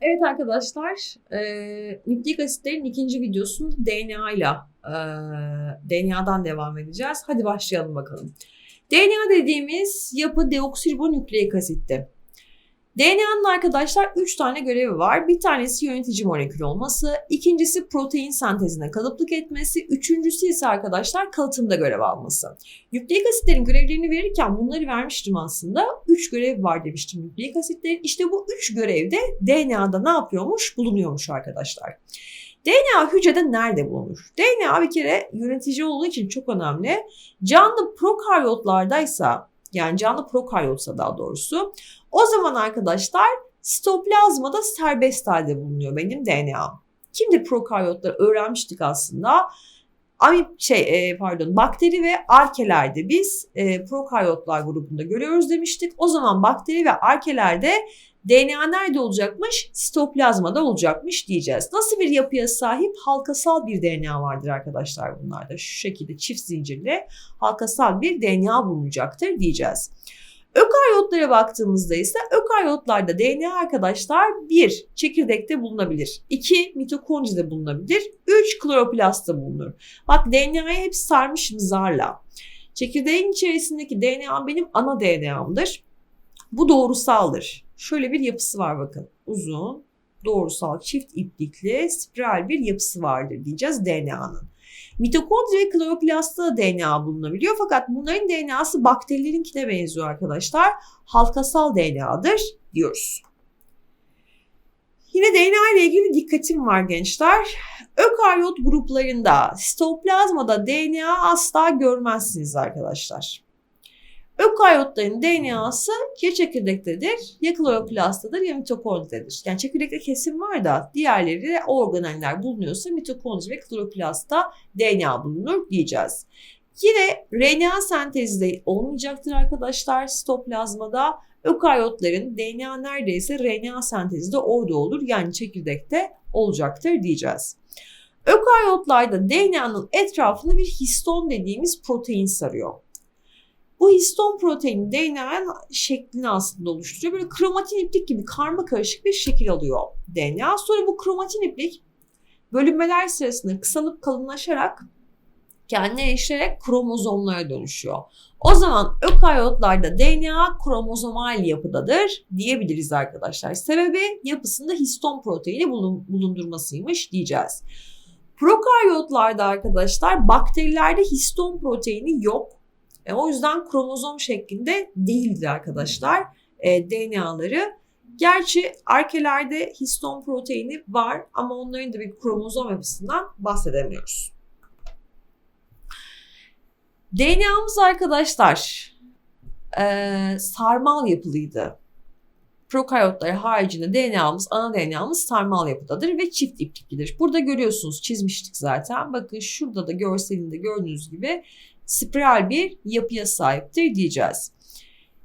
Evet arkadaşlar, e, nükleik asitlerin ikinci videosunu DNA ile e, DNA'dan devam edeceğiz. Hadi başlayalım bakalım. DNA dediğimiz yapı deoksiribonükleik asitti. DNA'nın arkadaşlar 3 tane görevi var. Bir tanesi yönetici molekül olması, ikincisi protein sentezine kalıplık etmesi, üçüncüsü ise arkadaşlar kalıtımda görev alması. Nükleik asitlerin görevlerini verirken bunları vermiştim aslında. 3 görev var demiştim nükleik asitlerin. İşte bu 3 görevde DNA'da ne yapıyormuş? Bulunuyormuş arkadaşlar. DNA hücrede nerede bulunur? DNA bir kere yönetici olduğu için çok önemli. Canlı prokaryotlardaysa yani canlı prokaryotsa daha doğrusu o zaman arkadaşlar sitoplazmada serbest halde bulunuyor benim DNA. Kimdir prokaryotlar öğrenmiştik aslında. Amip şey e, pardon bakteri ve arkelerde biz e, prokaryotlar grubunda görüyoruz demiştik. O zaman bakteri ve arkelerde DNA nerede olacakmış? Sitoplazmada olacakmış diyeceğiz. Nasıl bir yapıya sahip? Halkasal bir DNA vardır arkadaşlar bunlarda. Şu şekilde çift zincirli halkasal bir DNA bulunacaktır diyeceğiz. Ökaryotlara baktığımızda ise ökaryotlarda DNA arkadaşlar bir çekirdekte bulunabilir. iki mitokondride bulunabilir. üç kloroplastta bulunur. Bak DNA'yı hep sarmışım zarla. Çekirdeğin içerisindeki DNA benim ana DNA'mdır. Bu doğrusaldır. Şöyle bir yapısı var bakın. Uzun, doğrusal, çift iplikli, spiral bir yapısı vardır diyeceğiz DNA'nın. Mitokondri ve kloroplastta da DNA bulunabiliyor fakat bunların DNA'sı bakterilerinkine benziyor arkadaşlar. Halkasal DNA'dır diyoruz. Yine DNA ile ilgili dikkatim var gençler. Ökaryot gruplarında sitoplazmada DNA asla görmezsiniz arkadaşlar. Ökaryotların DNA'sı ya çekirdektedir, ya kloroplastadır ya mitokondridedir. Yani çekirdekte kesim var da diğerleri organeller bulunuyorsa mitokondri ve kloroplastta DNA bulunur diyeceğiz. Yine RNA sentezi de olmayacaktır arkadaşlar sitoplazmada. Ökaryotların DNA neredeyse RNA sentezi de orada olur yani çekirdekte olacaktır diyeceğiz. Ökaryotlarda DNA'nın etrafını bir histon dediğimiz protein sarıyor. Bu histon proteini DNA'nın şeklini aslında oluşturuyor. Böyle kromatin iplik gibi karma karışık bir şekil alıyor DNA. Sonra bu kromatin iplik bölünmeler sırasında kısalıp kalınlaşarak kendine eşleyerek kromozomlara dönüşüyor. O zaman ökaryotlarda DNA kromozomal yapıdadır diyebiliriz arkadaşlar. Sebebi yapısında histon proteini bulundurmasıymış diyeceğiz. Prokaryotlarda arkadaşlar bakterilerde histon proteini yok. E, o yüzden kromozom şeklinde değildir arkadaşlar e, DNA'ları. Gerçi arkelerde histon proteini var ama onların da bir kromozom yapısından bahsedemiyoruz. DNA'mız arkadaşlar e, sarmal yapılıydı. Prokaryotlar haricinde DNA'mız, ana DNA'mız sarmal yapıdadır ve çift ipliklidir. Burada görüyorsunuz çizmiştik zaten. Bakın şurada da görselinde gördüğünüz gibi spiral bir yapıya sahiptir diyeceğiz.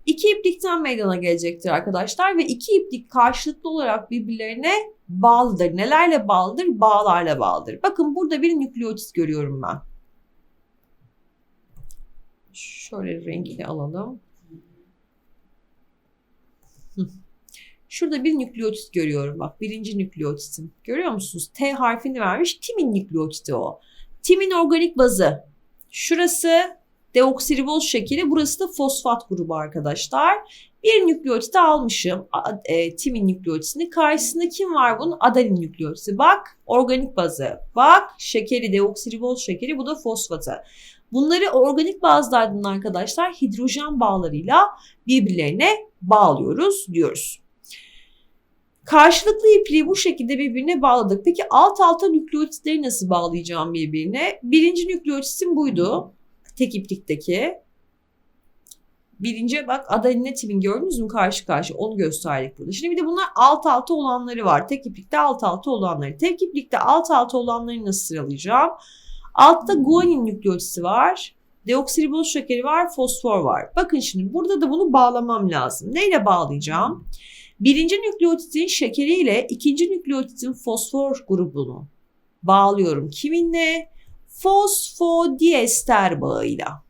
İki iplikten meydana gelecektir arkadaşlar ve iki iplik karşılıklı olarak birbirlerine bağlıdır. Nelerle bağlıdır? Bağlarla bağlıdır. Bakın burada bir nükleotit görüyorum ben. Şöyle rengini alalım. Şurada bir nükleotit görüyorum bak birinci nükleotitim. Görüyor musunuz? T harfini vermiş timin nükleotiti o. Timin organik bazı Şurası deoksiriboz şekeri, burası da fosfat grubu arkadaşlar. Bir nükleotiti almışım. E, timin nükleotitini. Karşısında kim var bunun? Adenin nükleotiti. Bak organik bazı. Bak şekeri, deoksiriboz şekeri. Bu da fosfatı. Bunları organik bazlardan arkadaşlar hidrojen bağlarıyla birbirlerine bağlıyoruz diyoruz. Karşılıklı ipliği bu şekilde birbirine bağladık. Peki alt alta nükleotitleri nasıl bağlayacağım birbirine? Birinci nükleotitim buydu. Tek iplikteki. Birinci bak adenine timin gördünüz mü karşı karşı onu gösterdik burada. Şimdi bir de bunlar alt alta olanları var. Tek iplikte alt alta olanları. Tek iplikte alt alta olanları nasıl sıralayacağım? Altta guanin nükleotisi var. Deoksiriboz şekeri var, fosfor var. Bakın şimdi burada da bunu bağlamam lazım. Neyle bağlayacağım? Birinci nükleotitin şekeriyle ikinci nükleotitin fosfor grubunu bağlıyorum. Kiminle? Fosfodiester bağıyla.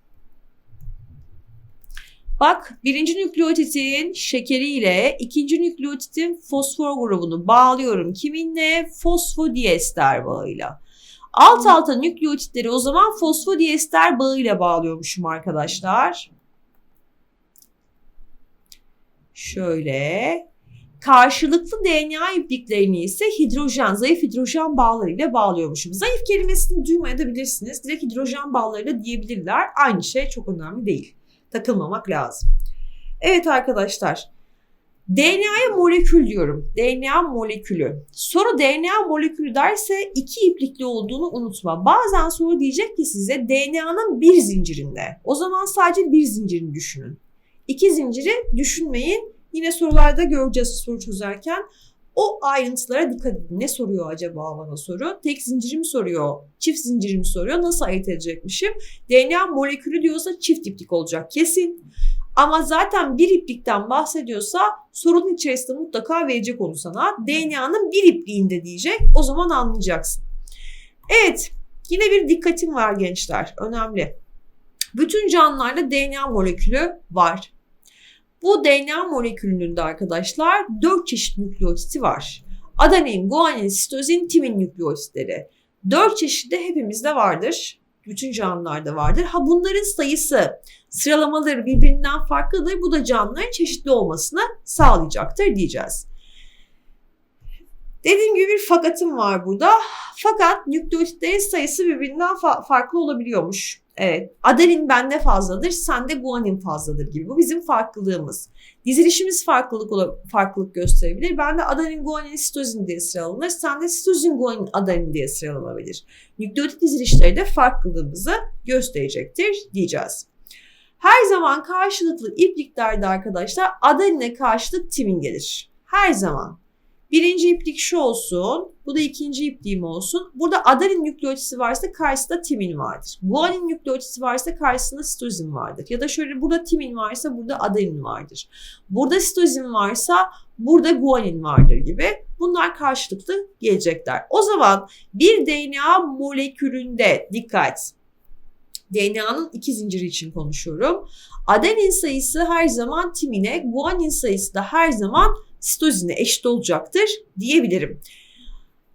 Bak birinci nükleotidin şekeriyle ikinci nükleotidin fosfor grubunu bağlıyorum. Kiminle? Fosfodiester bağıyla. Alt alta nükleotitleri o zaman fosfodiester bağıyla bağlıyormuşum arkadaşlar. Şöyle karşılıklı DNA ipliklerini ise hidrojen, zayıf hidrojen bağlarıyla bağlıyormuşum. Zayıf kelimesini duymayabilirsiniz. Direkt hidrojen bağlarıyla diyebilirler. Aynı şey çok önemli değil. Takılmamak lazım. Evet arkadaşlar. DNA'ya molekül diyorum. DNA molekülü. Soru DNA molekülü derse iki iplikli olduğunu unutma. Bazen soru diyecek ki size DNA'nın bir zincirinde. O zaman sadece bir zincirini düşünün. İki zinciri düşünmeyin. Yine sorularda göreceğiz soru çözerken. O ayrıntılara dikkat edin. Ne soruyor acaba bana soru? Tek zinciri mi soruyor? Çift zinciri mi soruyor? Nasıl ayırt edecekmişim? DNA molekülü diyorsa çift iplik olacak kesin. Ama zaten bir iplikten bahsediyorsa sorunun içerisinde mutlaka verecek onu sana. DNA'nın bir ipliğinde diyecek. O zaman anlayacaksın. Evet yine bir dikkatim var gençler. Önemli. Bütün canlılarda DNA molekülü var. Bu DNA molekülünün de arkadaşlar 4 çeşit nükleotiti var. Adenin, guanin, sitozin, timin nükleotitleri. 4 çeşit de hepimizde vardır. Bütün canlılarda vardır. Ha bunların sayısı, sıralamaları birbirinden farklıdır. Bu da canlıların çeşitli olmasını sağlayacaktır diyeceğiz. Dediğim gibi bir fakatım var burada. Fakat nükleotitlerin sayısı birbirinden fa- farklı olabiliyormuş. Evet, adenin bende fazladır, sende guanin fazladır gibi. Bu bizim farklılığımız. Dizilişimiz farklılık farklılık gösterebilir. Bende adenin, guanin, sitozin diye sıralanır. Sende sitozin, guanin, adenin diye sıralanabilir. Nükleotit dizilişleri de farklılığımızı gösterecektir diyeceğiz. Her zaman karşılıklı ipliklerde arkadaşlar adenine karşılık timin gelir. Her zaman. Birinci iplik şu olsun. Bu da ikinci ipliğim olsun. Burada adenin nükleotisi varsa karşısında timin vardır. Guanin nükleotisi varsa karşısında sitozin vardır. Ya da şöyle burada timin varsa burada adenin vardır. Burada sitozin varsa burada guanin vardır gibi. Bunlar karşılıklı gelecekler. O zaman bir DNA molekülünde dikkat. DNA'nın iki zinciri için konuşuyorum. Adenin sayısı her zaman timine, guanin sayısı da her zaman sitozine eşit olacaktır diyebilirim.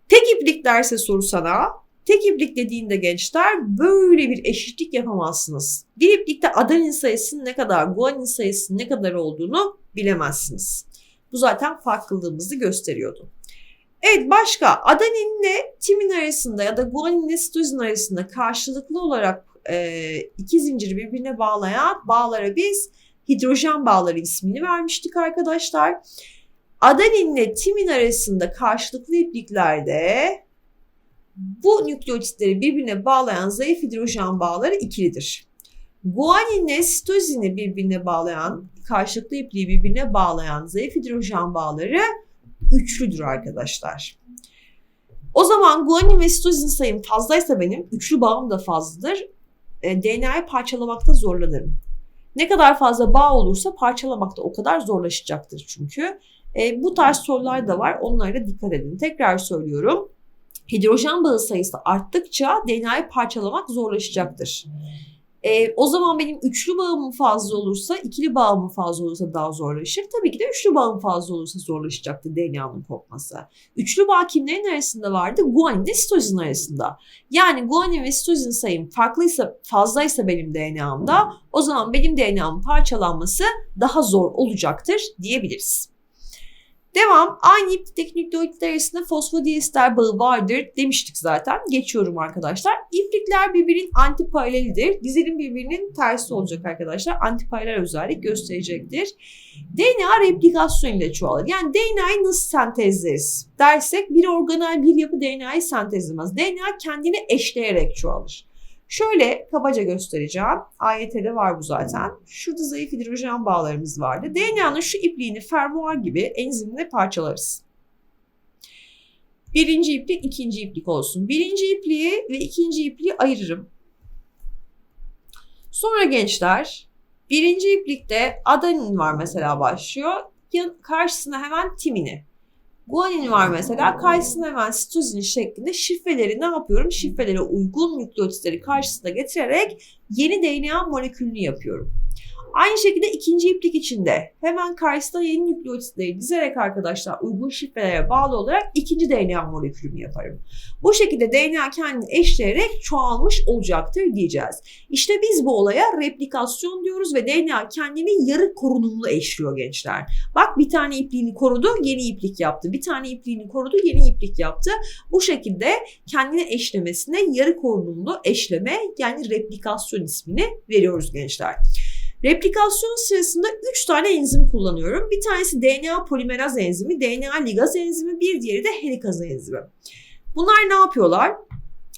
Tek iplik derse soru sana. Tek iplik dediğinde gençler böyle bir eşitlik yapamazsınız. Bir iplikte adenin sayısının ne kadar, guanin sayısının ne kadar olduğunu bilemezsiniz. Bu zaten farklılığımızı gösteriyordu. Evet başka adeninle timin arasında ya da guaninle sitozin arasında karşılıklı olarak e, iki zinciri birbirine bağlayan bağlara biz hidrojen bağları ismini vermiştik arkadaşlar. Adeninle timin arasında karşılıklı ipliklerde bu nükleotitleri birbirine bağlayan zayıf hidrojen bağları ikilidir. Guaninle sitozini birbirine bağlayan, karşılıklı ipliği birbirine bağlayan zayıf hidrojen bağları üçlüdür arkadaşlar. O zaman guanin ve sitozin sayım fazlaysa benim, üçlü bağım da fazladır. E, DNA'yı parçalamakta zorlanırım. Ne kadar fazla bağ olursa parçalamakta o kadar zorlaşacaktır çünkü. E, bu tarz sorular da var. Onlara dikkat edin. Tekrar söylüyorum. Hidrojen bağı sayısı arttıkça DNA'yı parçalamak zorlaşacaktır. E, o zaman benim üçlü bağımın fazla olursa, ikili bağımın fazla olursa daha zorlaşır. Tabii ki de üçlü bağım fazla olursa zorlaşacaktır DNA'nın kopması. Üçlü bağ kimlerin arasında vardı? Guanin ile sitozin arasında. Yani guanin ve sitozin sayım farklıysa, fazlaysa benim DNA'mda o zaman benim DNA'mın parçalanması daha zor olacaktır diyebiliriz. Devam. Aynı iplikteki nükleotitler arasında fosfodiester bağı vardır demiştik zaten. Geçiyorum arkadaşlar. İplikler birbirinin antiparalelidir. Dizilim birbirinin tersi olacak arkadaşlar. Antiparalel özellik gösterecektir. DNA replikasyon ile çoğalır. Yani DNA'yı nasıl sentezleriz dersek bir organel bir yapı DNA'yı sentezlemez. DNA kendini eşleyerek çoğalır. Şöyle kabaca göstereceğim. AYT'de var bu zaten. Şurada zayıf hidrojen bağlarımız vardı. DNA'nın şu ipliğini fermuar gibi enzimle parçalarız. Birinci iplik, ikinci iplik olsun. Birinci ipliği ve ikinci ipliği ayırırım. Sonra gençler, birinci iplikte adenin var mesela başlıyor. Karşısına hemen timini. Guanin var mesela. Karşısına hemen sitozin şeklinde şifreleri ne yapıyorum? Şifrelere uygun nükleotitleri karşısına getirerek yeni DNA molekülünü yapıyorum. Aynı şekilde ikinci iplik içinde hemen karşısına yeni nükleotitleri dizerek arkadaşlar uygun şifrelere bağlı olarak ikinci DNA molekülümü yaparım. Bu şekilde DNA kendini eşleyerek çoğalmış olacaktır diyeceğiz. İşte biz bu olaya replikasyon diyoruz ve DNA kendini yarı korunumlu eşliyor gençler. Bak bir tane ipliğini korudu, yeni iplik yaptı. Bir tane ipliğini korudu, yeni iplik yaptı. Bu şekilde kendini eşlemesine yarı korunumlu eşleme yani replikasyon ismini veriyoruz gençler. Replikasyon sırasında 3 tane enzim kullanıyorum. Bir tanesi DNA polimeraz enzimi, DNA ligaz enzimi, bir diğeri de helikaz enzimi. Bunlar ne yapıyorlar?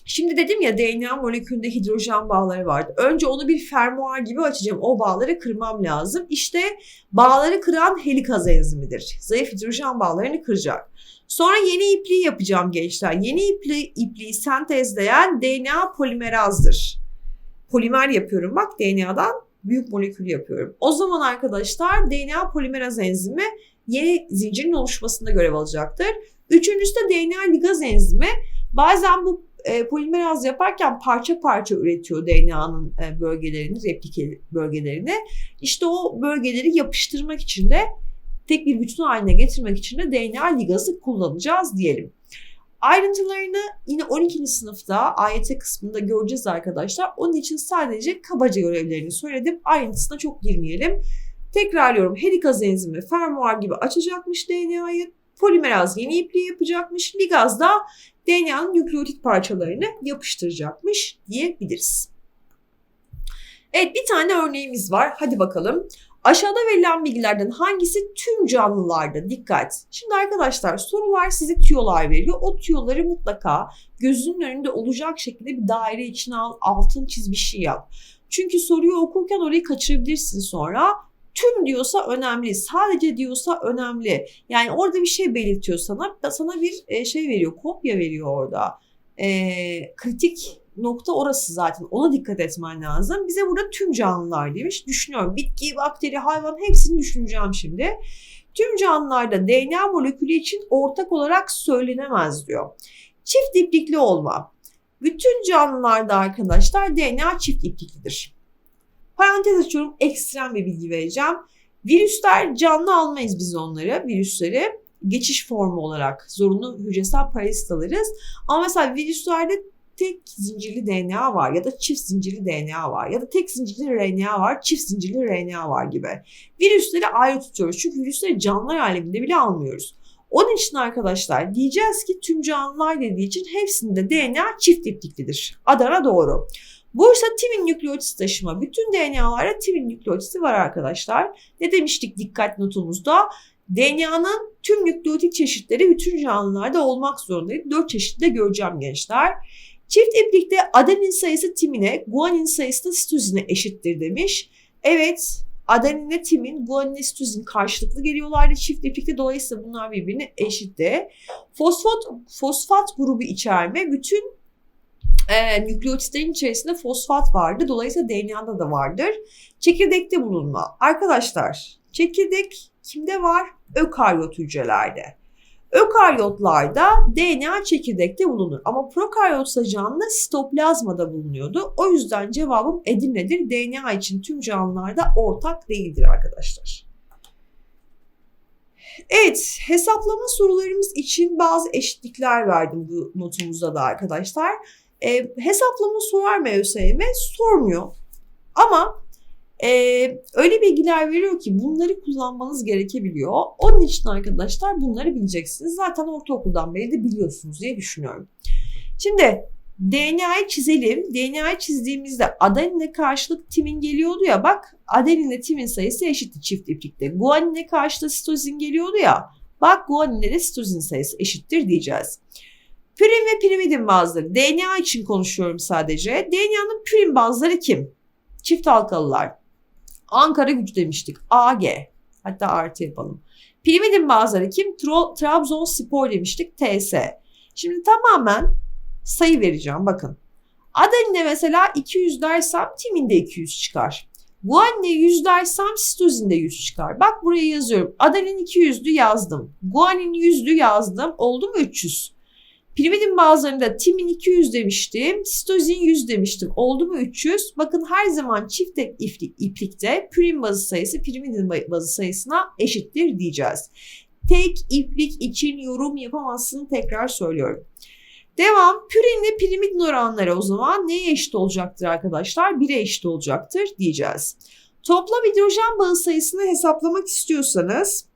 Şimdi dedim ya DNA molekülünde hidrojen bağları vardı. Önce onu bir fermuar gibi açacağım. O bağları kırmam lazım. İşte bağları kıran helikaz enzimidir. Zayıf hidrojen bağlarını kıracak. Sonra yeni ipliği yapacağım gençler. Yeni ipliği, ipliği sentezleyen DNA polimerazdır. Polimer yapıyorum bak DNA'dan büyük molekül yapıyorum. O zaman arkadaşlar DNA polimeraz enzimi yeni zincirin oluşmasında görev alacaktır. Üçüncüsü de DNA ligaz enzimi. Bazen bu e, polimeraz yaparken parça parça üretiyor DNA'nın e, bölgelerini, replike bölgelerini. İşte o bölgeleri yapıştırmak için de tek bir bütün haline getirmek için de DNA ligazı kullanacağız diyelim. Ayrıntılarını yine 12. sınıfta AYT kısmında göreceğiz arkadaşlar. Onun için sadece kabaca görevlerini söyledim. Ayrıntısına çok girmeyelim. Tekrarlıyorum. Helikaz enzimi fermuar gibi açacakmış DNA'yı. Polimeraz yeni ipliği yapacakmış. Ligaz da DNA'nın nükleotit parçalarını yapıştıracakmış diyebiliriz. Evet bir tane örneğimiz var. Hadi bakalım. Aşağıda verilen bilgilerden hangisi tüm canlılarda? Dikkat. Şimdi arkadaşlar sorular size tüyolar veriyor. O tüyoları mutlaka gözünün önünde olacak şekilde bir daire içine al, altın çiz bir şey yap. Çünkü soruyu okurken orayı kaçırabilirsin sonra. Tüm diyorsa önemli, sadece diyorsa önemli. Yani orada bir şey belirtiyor sana, sana bir e, şey veriyor, kopya veriyor orada. E, kritik nokta orası zaten. Ona dikkat etmen lazım. Bize burada tüm canlılar demiş. Düşünüyorum. Bitki, bakteri, hayvan hepsini düşüneceğim şimdi. Tüm canlılarda DNA molekülü için ortak olarak söylenemez diyor. Çift iplikli olma. Bütün canlılarda arkadaşlar DNA çift ipliklidir. Parantez açıyorum. Ekstrem bir bilgi vereceğim. Virüsler canlı almayız biz onları, virüsleri. Geçiş formu olarak zorunlu hücresel parazit alırız. Ama mesela virüslerde tek zincirli DNA var ya da çift zincirli DNA var ya da tek zincirli RNA var, çift zincirli RNA var gibi. Virüsleri ayrı tutuyoruz çünkü virüsleri canlılar aleminde bile almıyoruz. Onun için arkadaşlar diyeceğiz ki tüm canlılar dediği için hepsinde DNA çift ipliklidir. Adana doğru. Bu ise timin nükleotit taşıma. Bütün DNA'larda timin nükleotiti var arkadaşlar. Ne demiştik dikkat notumuzda? DNA'nın tüm nükleotit çeşitleri bütün canlılarda olmak zorundaydı. Dört çeşitte göreceğim gençler. Çift iplikte adenin sayısı timine, guanin sayısı da sitozine eşittir demiş. Evet, adeninle timin, guaninle sitozin karşılıklı geliyorlardı çift iplikte. Dolayısıyla bunlar birbirine eşitti. Fosfat, fosfat grubu içerme bütün e, nükleotitlerin içerisinde fosfat vardı. Dolayısıyla DNA'da da vardır. Çekirdekte bulunma. Arkadaşlar çekirdek kimde var? Ökaryot hücrelerde. Ökaryotlarda DNA çekirdekte bulunur ama prokaryotsa canlı sitoplazmada bulunuyordu. O yüzden cevabım Edirne'dir. DNA için tüm canlılarda ortak değildir arkadaşlar. Evet, hesaplama sorularımız için bazı eşitlikler verdim bu notumuzda da arkadaşlar. E, hesaplama sorar mı ÖSYM? Sormuyor. Ama ee, öyle bilgiler veriyor ki bunları kullanmanız gerekebiliyor. Onun için arkadaşlar bunları bileceksiniz. Zaten ortaokuldan beri de biliyorsunuz diye düşünüyorum. Şimdi DNA'yı çizelim. DNA'yı çizdiğimizde adenine karşılık timin geliyordu ya bak adeninle timin sayısı eşitti çift iplikte. Guanine karşılık sitozin geliyordu ya bak guanine de sitozin sayısı eşittir diyeceğiz. Pürin ve pirimidin bazları. DNA için konuşuyorum sadece. DNA'nın pürin bazları kim? Çift halkalılar. Ankara gücü demiştik. AG. Hatta artı yapalım. Pirimidin bazıları kim? Trabzonspor demiştik. TS. Şimdi tamamen sayı vereceğim. Bakın. Adeline mesela 200 dersem timinde 200 çıkar. Guanine 100 dersem sitozinde 100 çıkar. Bak buraya yazıyorum. Adenin 200'lü yazdım. Guanin 100'lü yazdım. Oldu mu 300? Pirimidin bazılarında timin 200 demiştim, sitozin 100 demiştim. Oldu mu 300? Bakın her zaman çift iplik, iplikte pürin bazı sayısı pirimidin bazı sayısına eşittir diyeceğiz. Tek iplik için yorum yapamazsın tekrar söylüyorum. Devam. Pürinle pirimidin oranları o zaman neye eşit olacaktır arkadaşlar? 1'e eşit olacaktır diyeceğiz. Toplam hidrojen bağı sayısını hesaplamak istiyorsanız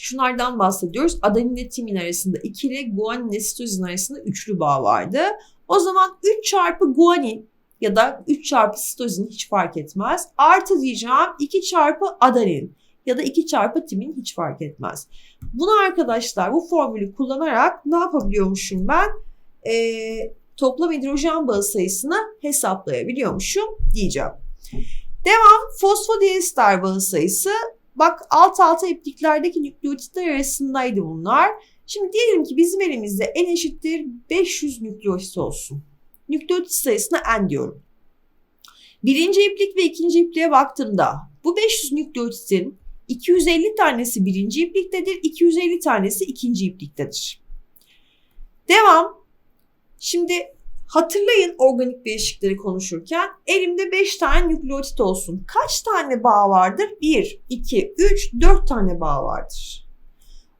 şunlardan bahsediyoruz. Adenin ile timin arasında ikili, guanin ile sitozin arasında üçlü bağ vardı. O zaman 3 çarpı guanin ya da 3 çarpı sitozin hiç fark etmez. Artı diyeceğim 2 çarpı adenin ya da 2 çarpı timin hiç fark etmez. Bunu arkadaşlar bu formülü kullanarak ne yapabiliyormuşum ben? Ee, toplam hidrojen bağı sayısını hesaplayabiliyormuşum diyeceğim. Devam fosfodiester bağı sayısı. Bak alt alta ipliklerdeki nükleotitler arasındaydı bunlar. Şimdi diyelim ki bizim elimizde n eşittir 500 nükleotit olsun. Nükleotit sayısına n diyorum. Birinci iplik ve ikinci ipliğe baktığımda bu 500 nükleotitin 250 tanesi birinci ipliktedir, 250 tanesi ikinci ipliktedir. Devam. Şimdi hatırlayın organik bileşikleri konuşurken elimde 5 tane nükleotit olsun. Kaç tane bağ vardır? 1, 2, 3, 4 tane bağ vardır.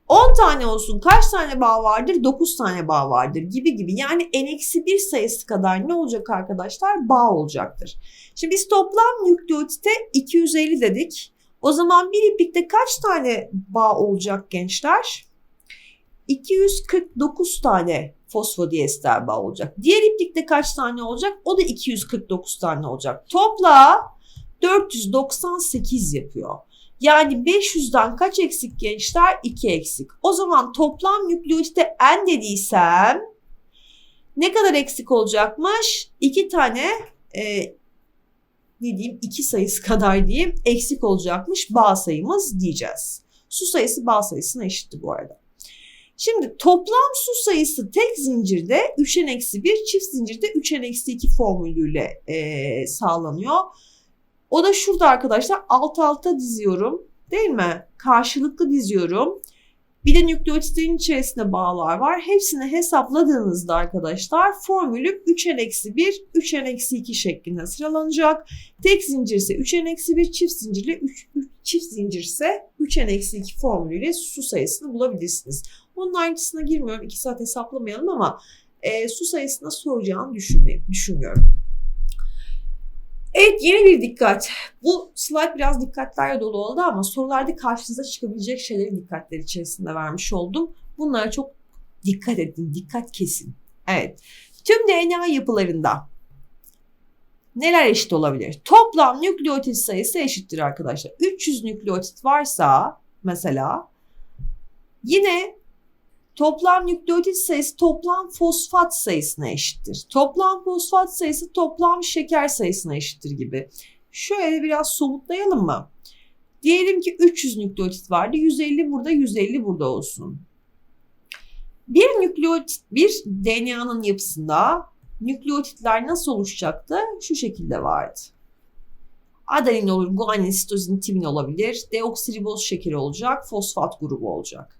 10 tane olsun kaç tane bağ vardır? 9 tane bağ vardır gibi gibi. Yani n-1 sayısı kadar ne olacak arkadaşlar? Bağ olacaktır. Şimdi biz toplam nükleotite 250 dedik. O zaman bir iplikte kaç tane bağ olacak gençler? 249 tane fosfodiester bağ olacak. Diğer iplikte kaç tane olacak? O da 249 tane olacak. Topla 498 yapıyor. Yani 500'den kaç eksik gençler? 2 eksik. O zaman toplam nükleotite n dediysem ne kadar eksik olacakmış? 2 tane e, ne diyeyim 2 sayısı kadar diyeyim eksik olacakmış bağ sayımız diyeceğiz. Su sayısı bağ sayısına eşitti bu arada. Şimdi toplam su sayısı tek zincirde 3'en eksi 1, çift zincirde 3'en eksi 2 formülüyle e, sağlanıyor. O da şurada arkadaşlar alt alta diziyorum değil mi? Karşılıklı diziyorum. Bir de nükleotitlerin içerisinde bağlar var. Hepsini hesapladığınızda arkadaşlar formülüm 3n eksi 1, 3n eksi 2 şeklinde sıralanacak. Tek zincir ise 3n eksi 1, çift zincirle 3, 3 çift zincir ise 3n eksi 2 formülüyle su sayısını bulabilirsiniz. Onun ayrıntısına girmiyorum. 2 saat hesaplamayalım ama e, su sayısına soracağını düşünmüyorum. Evet yeni bir dikkat. Bu slide biraz dikkatlerle dolu oldu ama sorularda karşınıza çıkabilecek şeyleri dikkatler içerisinde vermiş oldum. Bunlara çok dikkat edin, dikkat kesin. Evet. Tüm DNA yapılarında neler eşit olabilir? Toplam nükleotit sayısı eşittir arkadaşlar. 300 nükleotit varsa mesela yine Toplam nükleotit sayısı toplam fosfat sayısına eşittir. Toplam fosfat sayısı toplam şeker sayısına eşittir gibi. Şöyle biraz somutlayalım mı? Diyelim ki 300 nükleotit vardı. 150 burada, 150 burada olsun. Bir nükleotit, bir DNA'nın yapısında nükleotitler nasıl oluşacaktı? Şu şekilde vardı. Adenin olur, guanin, sitozin, timin olabilir. Deoksiriboz şekeri olacak, fosfat grubu olacak.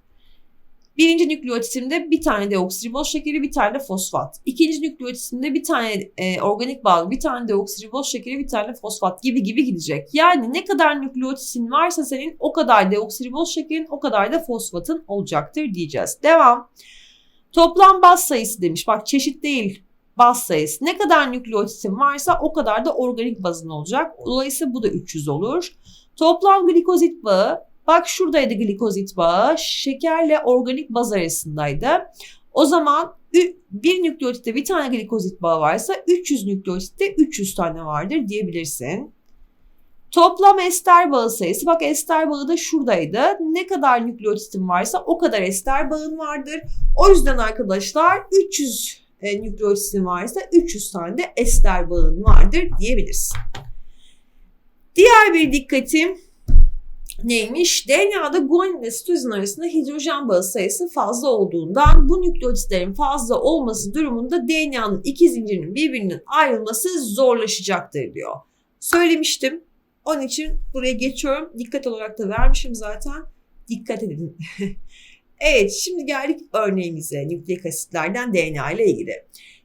Birinci nükleotitimde bir tane deoksiriboz şekeri, bir tane fosfat. İkinci nükleotitimde bir tane e, organik bağlı, bir tane deoksiriboz şekeri, bir tane fosfat gibi gibi gidecek. Yani ne kadar nükleotitin varsa senin o kadar deoksiriboz şekerin, o kadar da fosfatın olacaktır diyeceğiz. Devam. Toplam baz sayısı demiş. Bak çeşit değil baz sayısı. Ne kadar nükleotitin varsa o kadar da organik bazın olacak. Dolayısıyla bu da 300 olur. Toplam glikozit bağı Bak şuradaydı glikozit bağı. Şekerle organik baz arasındaydı. O zaman bir nükleotitte bir tane glikozit bağı varsa 300 nükleotitte 300 tane vardır diyebilirsin. Toplam ester bağı sayısı. Bak ester bağı da şuradaydı. Ne kadar nükleotitin varsa o kadar ester bağın vardır. O yüzden arkadaşlar 300 e, nükleotitin varsa 300 tane de ester bağın vardır diyebilirsin. Diğer bir dikkatim neymiş? DNA'da guanin ve sitozin arasında hidrojen bağı sayısı fazla olduğundan bu nükleotitlerin fazla olması durumunda DNA'nın iki zincirinin birbirinden ayrılması zorlaşacaktır diyor. Söylemiştim. Onun için buraya geçiyorum. Dikkat olarak da vermişim zaten. Dikkat edin. Evet şimdi geldik örneğimize nükleik asitlerden DNA ile ilgili.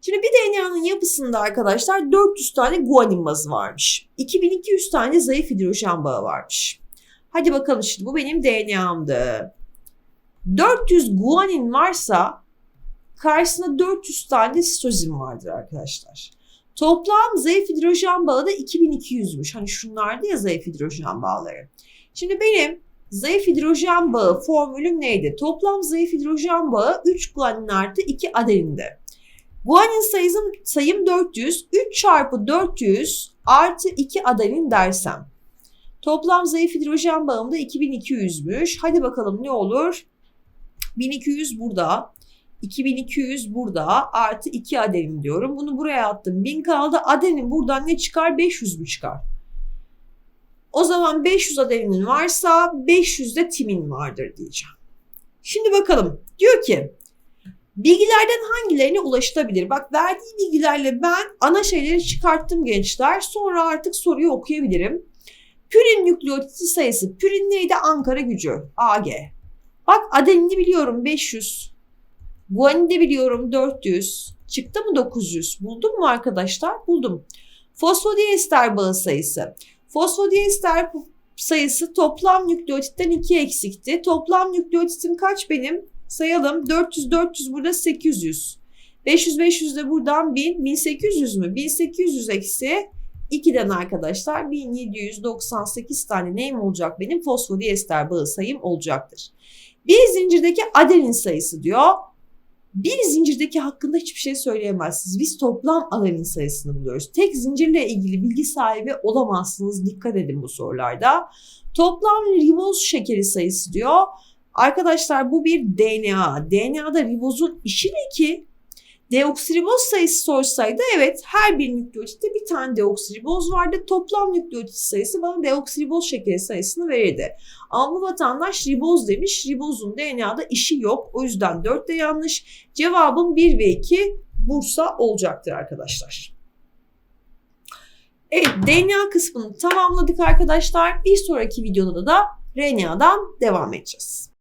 Şimdi bir DNA'nın yapısında arkadaşlar 400 tane guanin bazı varmış. 2200 tane zayıf hidrojen bağı varmış. Hadi bakalım şimdi bu benim DNA'mdı. 400 guanin varsa karşısında 400 tane sitozin vardır arkadaşlar. Toplam zayıf hidrojen bağı da 2200'müş. Hani şunlardı ya zayıf hidrojen bağları. Şimdi benim zayıf hidrojen bağı formülüm neydi? Toplam zayıf hidrojen bağı 3 guanin artı 2 adeninde. Guanin sayım, sayım 400, 3 çarpı 400 artı 2 adenin dersem. Toplam zayıf hidrojen bağım da 2200'müş. Hadi bakalım ne olur? 1200 burada. 2200 burada artı 2 adenin diyorum. Bunu buraya attım. 1000 kaldı. Adenin buradan ne çıkar? 500 mü çıkar? O zaman 500 adeninin varsa 500 de timin vardır diyeceğim. Şimdi bakalım. Diyor ki bilgilerden hangilerine ulaşılabilir? Bak verdiği bilgilerle ben ana şeyleri çıkarttım gençler. Sonra artık soruyu okuyabilirim. Pürin nükleotidi sayısı. Pürin neydi? Ankara gücü. AG. Bak adenini biliyorum 500. Guanini de biliyorum 400. Çıktı mı 900? Buldum mu arkadaşlar? Buldum. Fosfodiester bağı sayısı. Fosfodiester sayısı toplam nükleotitten 2 eksikti. Toplam nükleotitim kaç benim? Sayalım. 400 400 burada 800. 500 500 de buradan 1000 1800 mü? 1800 eksi 2'den arkadaşlar 1798 tane neyim olacak benim? Fosfodiester bağı sayım olacaktır. Bir zincirdeki adenin sayısı diyor. Bir zincirdeki hakkında hiçbir şey söyleyemezsiniz. Biz toplam adenin sayısını buluyoruz. Tek zincirle ilgili bilgi sahibi olamazsınız. Dikkat edin bu sorularda. Toplam riboz şekeri sayısı diyor. Arkadaşlar bu bir DNA. DNA'da ribozun işi ne ki? Deoksiriboz sayısı sorsaydı evet her bir nükleotitte bir tane deoksiriboz vardı. Toplam nükleotit sayısı bana deoksiriboz şekeri sayısını verirdi. Ama vatandaş riboz demiş. Ribozun DNA'da işi yok. O yüzden 4 de yanlış. Cevabım 1 ve 2 Bursa olacaktır arkadaşlar. Evet DNA kısmını tamamladık arkadaşlar. Bir sonraki videoda da RNA'dan devam edeceğiz.